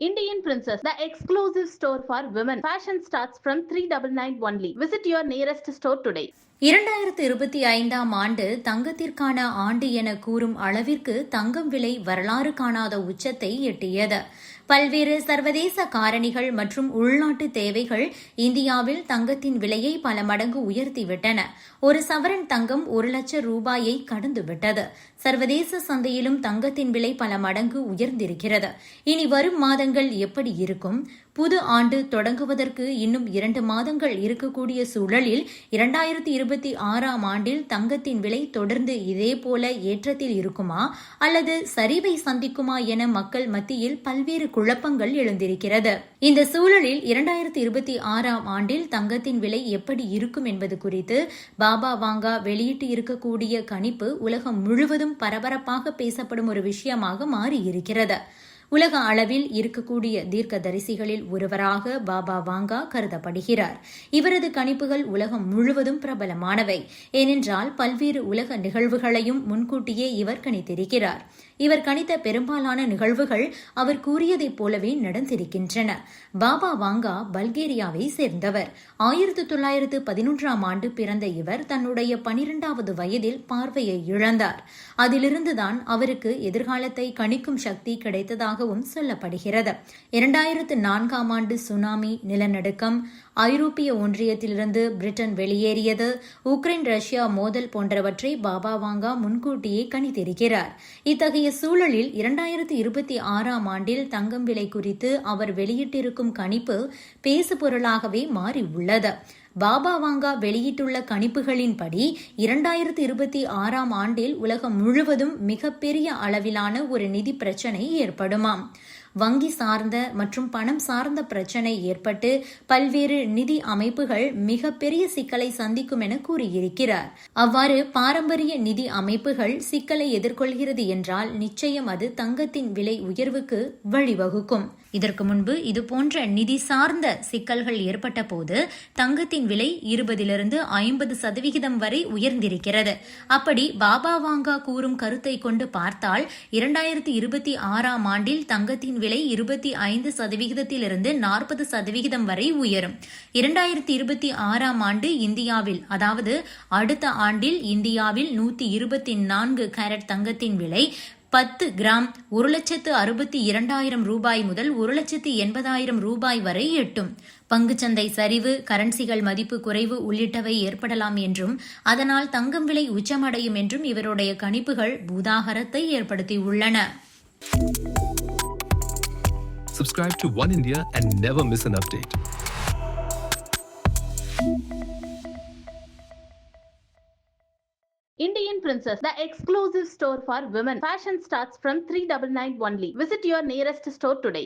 Indian Princess, the exclusive store for women. Fashion starts from 399 only. Visit your nearest store today. இரண்டாயிரத்து இருபத்தி ஐந்தாம் ஆண்டு தங்கத்திற்கான ஆண்டு என கூறும் அளவிற்கு தங்கம் விலை வரலாறு காணாத உச்சத்தை எட்டியது பல்வேறு சர்வதேச காரணிகள் மற்றும் உள்நாட்டு தேவைகள் இந்தியாவில் தங்கத்தின் விலையை பல மடங்கு உயர்த்திவிட்டன. ஒரு சவரன் தங்கம் ஒரு லட்சம் ரூபாயை கடந்துவிட்டது. சர்வதேச சந்தையிலும் தங்கத்தின் விலை பல மடங்கு உயர்ந்திருக்கிறது. இனி வரும் மாதங்கள் எப்படி இருக்கும்? புது ஆண்டு தொடங்குவதற்கு இன்னும் இரண்டு மாதங்கள் இருக்கக்கூடிய சூழலில் இரண்டாயிரத்தி இருபத்தி ஆறாம் ஆண்டில் தங்கத்தின் விலை தொடர்ந்து இதேபோல ஏற்றத்தில் இருக்குமா? அல்லது சரிவை சந்திக்குமா என மக்கள் மத்தியில் பல்வேறு குழப்பங்கள் எழுந்திருக்கிறது. இந்த சூழலில் இரண்டாயிரத்தி இருபத்தி ஆறாம் ஆண்டில் தங்கத்தின் விலை எப்படி இருக்கும் என்பது குறித்து பாபா வாங்கா வெளியிட்டு இருக்கக்கூடிய கணிப்பு உலகம் முழுவதும் பரபரப்பாக பேசப்படும் ஒரு விஷயமாக மாறியிருக்கிறது. உலக அளவில் இருக்கக்கூடிய தீர்க்கதரிசிகளில் ஒருவராக பாபா வாங்கா கருதப்படுகிறார். இவரது கணிப்புகள் உலகம் முழுவதும் பிரபலமானவை. ஏனென்றால் பல்வேறு உலக நிகழ்வுகளையும் முன்கூட்டியே இவர் கணித்திருக்கிறார். இவர் கணித்த பெரும்பாலான நிகழ்வுகள் அவர் கூறியதைப் போலவே நடந்திருக்கின்றன. பாபா வாங்கா பல்கேரியாவை சேர்ந்தவர். ஆயிரத்து தொள்ளாயிரத்து பதினொன்றாம் ஆண்டு பிறந்த இவர் தன்னுடைய பனிரெண்டாவது வயதில் பார்வையை இழந்தார். அதிலிருந்துதான் அவருக்கு எதிர்காலத்தை கணிக்கும் சக்தி கிடைத்ததாகவும் சொல்லப்படுகிறது. இரண்டாயிரத்து நான்காம் ஆண்டு சுனாமி நிலநடுக்கம் ஐரோப்பிய ஒன்றியத்திலிருந்து பிரிட்டன் வெளியேறியது உக்ரைன் ரஷ்யா மோதல் போன்றவற்றை பாபா வாங்கா முன்கூட்டியே கணித்திருக்கிறார். இத்தகைய சூழலில் இரண்டாயிரத்தி இருபத்தி ஆறாம் ஆண்டில் தங்கம் விலை குறித்து அவர் வெளியிட்டிருக்கும் கணிப்பு பேசுபொருளாகவே மாறியுள்ளது. பாபா வாங்கா வெளியிட்டுள்ள கணிப்புகளின்படி இரண்டாயிரத்தி இருபத்தி ஆறாம் ஆண்டில் உலகம் முழுவதும் மிகப்பெரிய அளவிலான ஒரு நிதி பிரச்சினை ஏற்படுமாம். வங்கி சார்ந்த மற்றும் பணம் சார்ந்த பிரச்சினை ஏற்பட்டு பல்வேறு நிதி அமைப்புகள் மிகப்பெரிய சிக்கலை சந்திக்கும் என கூறியிருக்கிறார். அவ்வாறு பாரம்பரிய நிதி அமைப்புகள் சிக்கலை எதிர்கொள்கிறது என்றால் நிச்சயம் அது தங்கத்தின் விலை உயர்வுக்கு வழிவகுக்கும். இதற்கு முன்பு இதுபோன்ற நிதி சார்ந்த சிக்கல்கள் ஏற்பட்ட போது தங்கத்தின் விலை இருபதிலிருந்து ஐம்பது சதவிகிதம் வரை உயர்ந்திருக்கிறது. அப்படி பாபா வாங்கா கூறும் கருத்தை கொண்டு பார்த்தால் இரண்டாயிரத்தி இருபத்தி ஆறாம் ஆண்டில் தங்கத்தின் விலை இருபத்தி ஐந்து சதவிகிதத்திலிருந்து நாற்பது சதவிகிதம் வரை உயரும். இரண்டாயிரத்தி இருபத்தி ஆறாம் ஆண்டு இந்தியாவில் அதாவது அடுத்த ஆண்டில் இந்தியாவில் நூத்தி இருபத்தி நான்கு கேரட் தங்கத்தின் விலை பத்து கிராம் ஒரு லட்சத்து அறுபத்தி இரண்டாயிரம் ரூபாய் முதல் ஒரு லட்சத்து எண்பதாயிரம் ரூபாய் வரை எட்டும். பங்குச்சந்தை சரிவு கரன்சிகள் மதிப்பு குறைவு உள்ளிட்டவை ஏற்படலாம் என்றும் அதனால் தங்கம் விலை உச்சமடையும் என்றும் இவருடைய கணிப்புகள் பூதாகரத்தை ஏற்படுத்தியுள்ளன. Subscribe to One India and never miss an update. Indian Princess, the exclusive store for women. Fashion starts from 399 only. Visit your nearest store today.